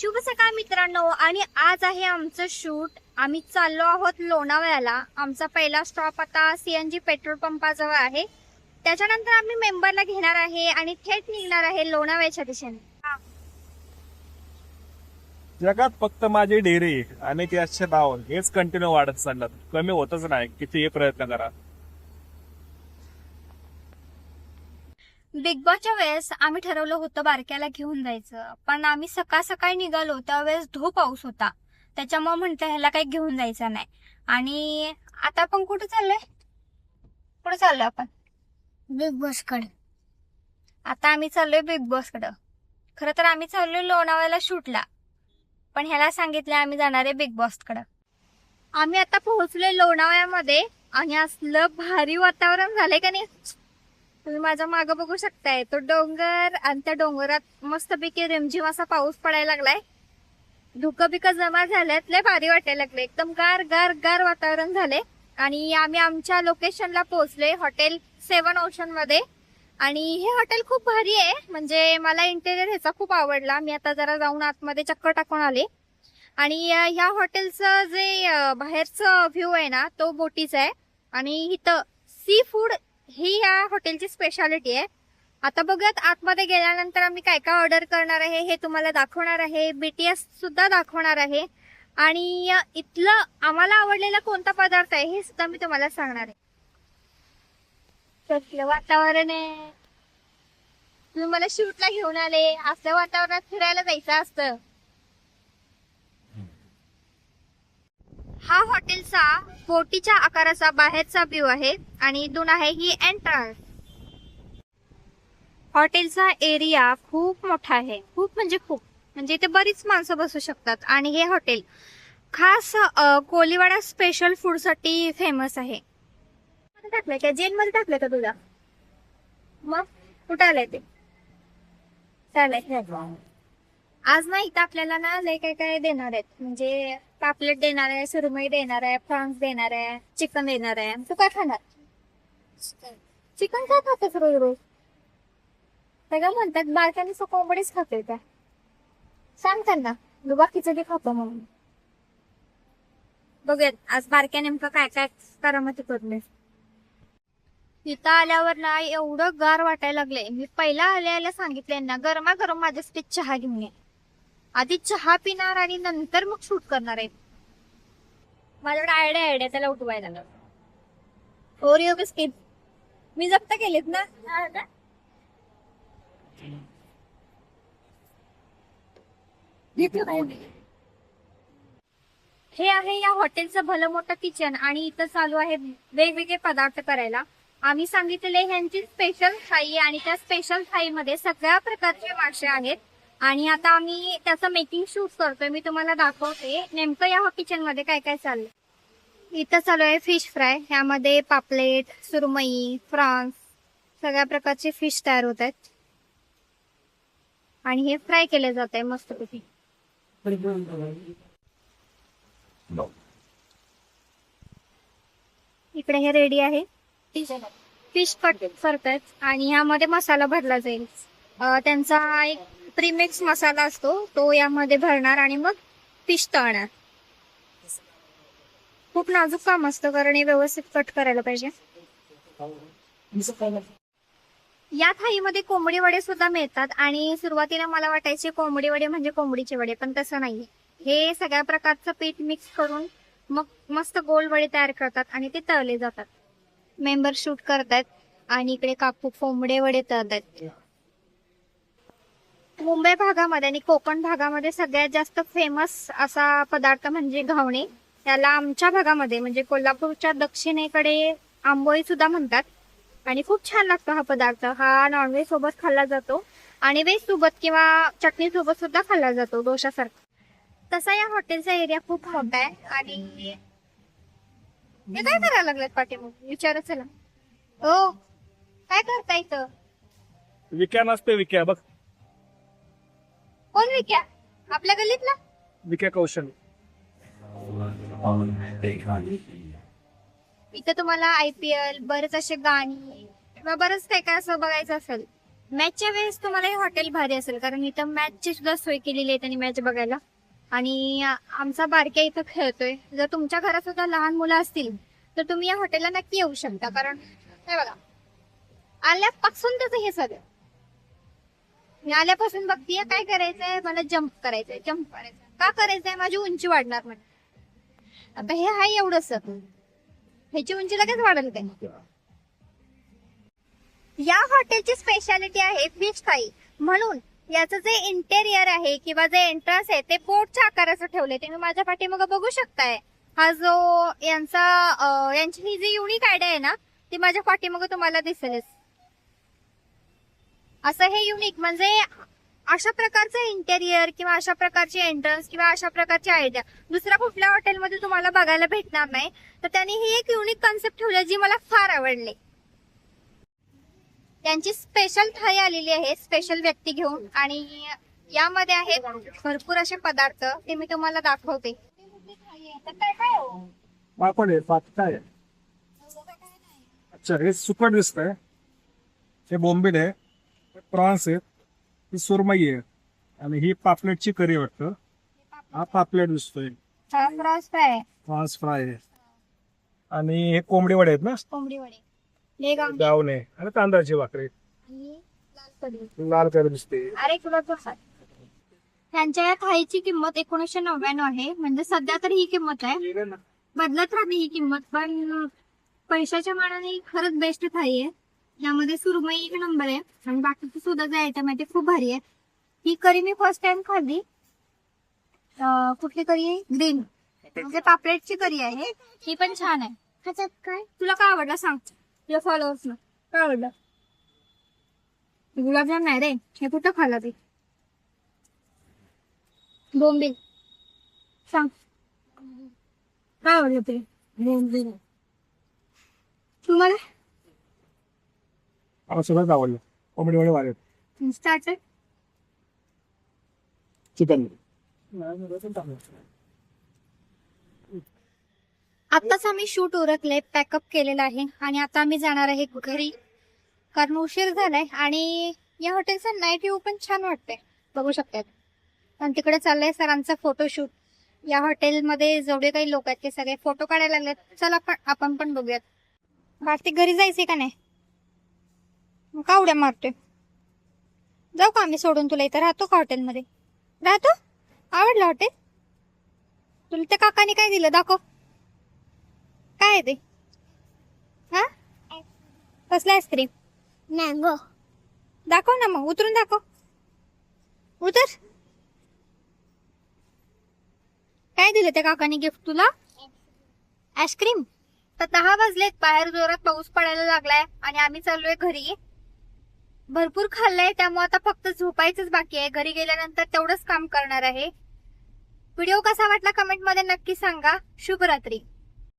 शुभ सकाळ मित्रांनो. आणि आज आहे आमचं शूट. आम्ही चाललो आहोत लोणावळ्याला. आमचा पहिला स्टॉप आता सीएनजी पेट्रोल पंपाजवळ आहे. त्याच्यानंतर आम्ही मेंबरला घेणार आहे आणि थेट निघणार आहे लोणावळ्याच्या दिशेने. जगात फक्त माझे डेरे आणि त्याचे नाव हेच कंटिन्यू वाढत चाललं. कमी होतच नाही. कितीही प्रयत्न करा. बिग बॉसच्या वेळेस आम्ही ठरवलं होतं बारक्याला घेऊन जायचं. पण आम्ही सकाळ सकाळी निघालो त्यावेळेस धो पाऊस होता. त्याच्यामुळे म्हटलं ह्याला काही घेऊन जायचं नाही. आणि आता आपण कुठे चाललोय? कुठे चाललोय आपण? बिग बॉसकडे आता आम्ही चाललोय बिग बॉसकडे खरं तर आम्ही चाललोय लोणावळ्याला शूटला. पण ह्याला सांगितलं आम्ही जाणार आहे बिग बॉसकडे आम्ही आता पोहोचलोय लोणावळ्यामध्ये आणि असलं भारी वातावरण झालंय का नाही? तुम्ही माझ्या मागं बघू शकताय. तो डोंगर आणि त्या डोंगरात मस्तपैकी रिमझिम असा पाऊस पडायला लागलाय. धुकं बिकं जमा झाल्यात. लय भारी वाटायला लागले एकदम गार गार गार वातावरण झाले आणि आम्ही आमच्या लोकेशनला पोहोचलोय हॉटेल सेवन ओशनमध्ये. आणि हे हॉटेल खूप भारी आहे. म्हणजे मला इंटेरियर ह्याचा खूप आवडला. मी आता जरा जाऊन आतमध्ये चक्कर टाकून आले. आणि ह्या हॉटेलचं जे बाहेरचं व्ह्यू आहे ना तो बोटीचा आहे. आणि इथं सी फूड ही या हॉटेलची स्पेशालिटी आहे. आता बघूयात आतमध्ये गेल्यानंतर आम्ही काय काय ऑर्डर करणार आहे हे तुम्हाला दाखवणार आहे. बीटीएस सुद्धा दाखवणार आहे. आणि इथलं आम्हाला आवडलेला कोणता पदार्थ आहे हे सुद्धा मी तुम्हाला सांगणार आहे. कसलं वातावरण आहे? तुम्ही मला शूटला घेऊन आले. असल्या वातावरणात फिरायला जायचं असतं. हा हॉटेलचा बोटीच्या आकाराचा बाहेरचा व्ह्यू आहे आणि इथून आहे ही एंट्रन्स हॉटेलचा एरिया खूप मोठा आहे. खूप म्हणजे खूप. म्हणजे इथे बरीच माणसं बसू शकतात. आणि हे हॉटेल खास कोलीवाडा स्पेशल फूडसाठी फेमस आहे. टाकलंय का? जेल मध्ये टाकलंय का तुझा मग कुठं आलंय ते? चालेल आज ना इथं आपल्याला ना लय काय काय देणार आहेत. म्हणजे पापलेट देणार आहे सुरमई देणार आहे फ्रान्स देणार आहे चिकन देणार आहे. तू काय खाणार? चिकन काय खातेस रोज रोज? सगळं म्हणतात बालकांनी सो कोंबडीच खाते त्या सांग त्यांना. तू बाकीचं ते खातो म्हणून. बघूयात आज बारक्या नेमकं काय काय करामती करले इथं आल्यावर ना एवढं गार वाटायला लागलंय. मी पहिला आल्याला सांगितलंय ना गरमा गरम माझ्यासाठी चहा घेऊन ये. आधी चहा पिणार आणि नंतर मग शूट करणार आहे. माझ्याकडे आयडिया आयडिया त्याला उठवायला ओरिओ बिस्किट मी जप्त केलेत ना? हा? हे आहे या हॉटेलचं भलं मोठं किचन आणि इथं चालू आहे वेगवेगळे पदार्थ करायला. आम्ही सांगितलेले ह्यांची स्पेशल थाई आणि त्या स्पेशल थाईमध्ये सगळ्या प्रकारचे मासे आहेत. आणि आता आम्ही त्याचं मेकिंग शूट करतोय. मी तुम्हाला दाखवते. नेमकं या किचनमध्ये काय काय चाललंय? इथं चालू आहे फिश फ्राय ह्यामध्ये पापलेट सुरमई फ्रान्स सगळ्या प्रकारचे फिश तयार होत आहेत. आणि हे फ्राय केले जात आहे मस्तपैकी. इकडे हे रेडी आहे. फिश कट करतात आणि ह्यामध्ये मसाला भरला जाईल. त्यांचा एक प्रीमिक्स मसाला असतो तो यामध्ये भरणार आणि मग फिश तळणार. खूप नाजूक काम असतं कारण हे व्यवस्थित कट करायला पाहिजे. या थाळीमध्ये कोंबडी वडे सुद्धा मिळतात आणि सुरुवातीला मला वाटायचे कोंबडी वडे म्हणजे कोंबडीचे वडे पण तसं नाहीये. हे सगळ्या प्रकारचं पीठ मिक्स करून मग मस्त गोल वडे तयार करतात आणि ते तळले जातात. मेंबर शूट करतायत आणि इकडे काकू कोंबडे वडे तळतात मुंबई भागामध्ये आणि कोकण भागामध्ये सगळ्यात जास्त फेमस असा पदार्थ म्हणजे घावणे. त्याला आमच्या भागामध्ये म्हणजे कोल्हापूरच्या दक्षिणेकडे आंबोळी सुद्धा म्हणतात. आणि खूप छान लागतो हा पदार्थ. हा नॉनव्हेज सोबत खाल्ला जातो. आणि व्हेज सोबत किंवा चटणी सोबत सुद्धा खाल्ला जातो दोशासारखा तसा या हॉटेलचा एरिया खूप मोठा आहे. आणि हे काय करायला लागलेत पाठीमग? विचारच चला. हो. काय करता इथं? विक्या नसते विक्या. बघ कोण विक्या? आपल्या गल्लीतला? विक्या कौशल. इथं तुम्हाला आयपीएल बरेच असे गाणी किंवा बरंच काय काय असं बघायचं असेल. मॅचच्या वेळेस तुम्हाला हे हॉटेल भारी असेल कारण इथं मॅचची सुद्धा सोय केलेली आहे त्यांनी मॅच बघायला. आणि आमचा बारक्या इथं खेळतोय. जर तुमच्या घरात सुद्धा लहान मुलं असतील तर तुम्ही या हॉटेलला नक्की येऊ शकता कारण हे बघा आल्यापासून त्याचं हे सगळं मी आल्यापासून बघतीये काय करायचंय? मला जम्प करायचंय जम्प करायचंय. का करायचंय? माझी उंची वाढणार म्हणजे आता हे हाय एवढंच ह्याची उंची लगेच वाढेल काय? या हॉटेलची स्पेशालिटी आहे फिश थाई म्हणून याचं जे इंटेरियर आहे किंवा जे एंट्रन्स आहे ते बोटच्या आकाराचं ठेवलंय. तुम्ही माझ्या पाठीमागं बघू शकताय. हा जो यांचा यांची ही जी युनिक आयडिया आहे ना ती माझ्या पाठीमागं तुम्हाला दिसेलच असं हे युनिक म्हणजे अशा प्रकारचं इंटेरियर किंवा अशा प्रकारची एंट्रन्स किंवा अशा प्रकारची आयडिया दुसऱ्या कुठल्या हॉटेलमध्ये तुम्हाला बघायला भेटणार नाही. तर त्यांनी ही एक युनिक कॉन्सेप्ट ठेवली जी मला फार आवडली. त्यांची स्पेशल थाळी आलेली आहे स्पेशल व्यक्ती घेऊन. आणि यामध्ये आहेत भरपूर असे पदार्थ. ते मी तुम्हाला दाखवते. काय काय हो? पापड आहे पापड आहे. अच्छा हे सुकट आहे हे बॉम्बिन आहे. प्रॉन्स आहेत ही सुरमई आहे आणि ही पापलेटची करी वाटतं. हा पापलेट दिसतोय. Prawns fry. आहे. आणि हे कोंबडी वडे आहेत ना? कोंबडी वडे. आहे आणि तांदळाची भाकरी. लाल करी दिसते. अरे तुला तो. त्यांच्या या थाळीची किंमत एकोणीसशे नव्याण्णव आहे. म्हणजे सध्या तर ही किंमत आहे. बदलत राहते ही किंमत पण पैशाच्या मानाने ही खरंच बेस्ट थाळी आहे. यामध्ये सुरमई एक नंबर आहे. आणि बाकीचे सुद्धा जे आयटम आहे ते खूप भारी आहे ही करी मी फर्स्ट टाइम खाल्ली. कुठली करी आहे? ग्रीन. म्हणजे पापलेटची करी आहे. ही पण छान आहे. ह्याच्यात काय? तुला काय आवडलं सांग. तुला फॉलोअर्स ना काय आवडलं? गुलाबजाम नाही रे. हे कुठं खाल्लं ते? बोंबील. सांग. काय आवडलं ते? तुम्हाला? मला सगळंच आवडलं कोंबडी वडे वाले. Starter chicken. आताच आम्ही शूट उरकले पॅकअप केलेलं आहे आणि आता आम्ही जाणार आहे घरी. कारण उशीर झालाय आणि या हॉटेलचा नाईट व्ह्यू पण छान वाटतंय. बघू शकतात. आणि तिकडे चाललंय सरांचा फोटोशूट या हॉटेलमध्ये जेवढे काही लोक आहेत ते सगळे फोटो काढायला लागलेत. चला आपण आपण पण बघूयात. भारती घरी जायचंय का नाही? का उड्या मारतोय. जाऊ का आम्ही सोडून तुला इथं? राहतो का हॉटेलमध्ये? राहतो? आवडलं हॉटेल? तुला त्या काकाने काय दिलं? दाखव. काय आहे ते? हा? कसलं आईस्क्रीम मँगो. दाखव ना मग उतरून दाखव. उतर. काय दिलं त्या काकाने गिफ्ट तुला? आईस्क्रीम तर दहा वाजलेत बाहेर जोरात पाऊस पडायला लागलाय आणि आम्ही चाललोय घरी. भरपूर खाल्लंय त्यामुळे आता फक्त झोपायचंच बाकी आहे. घरी गेल्यानंतर तेवढंच काम करणार आहे. व्हिडिओ कसा वाटला कमेंटमध्ये नक्की सांगा. शुभरात्री.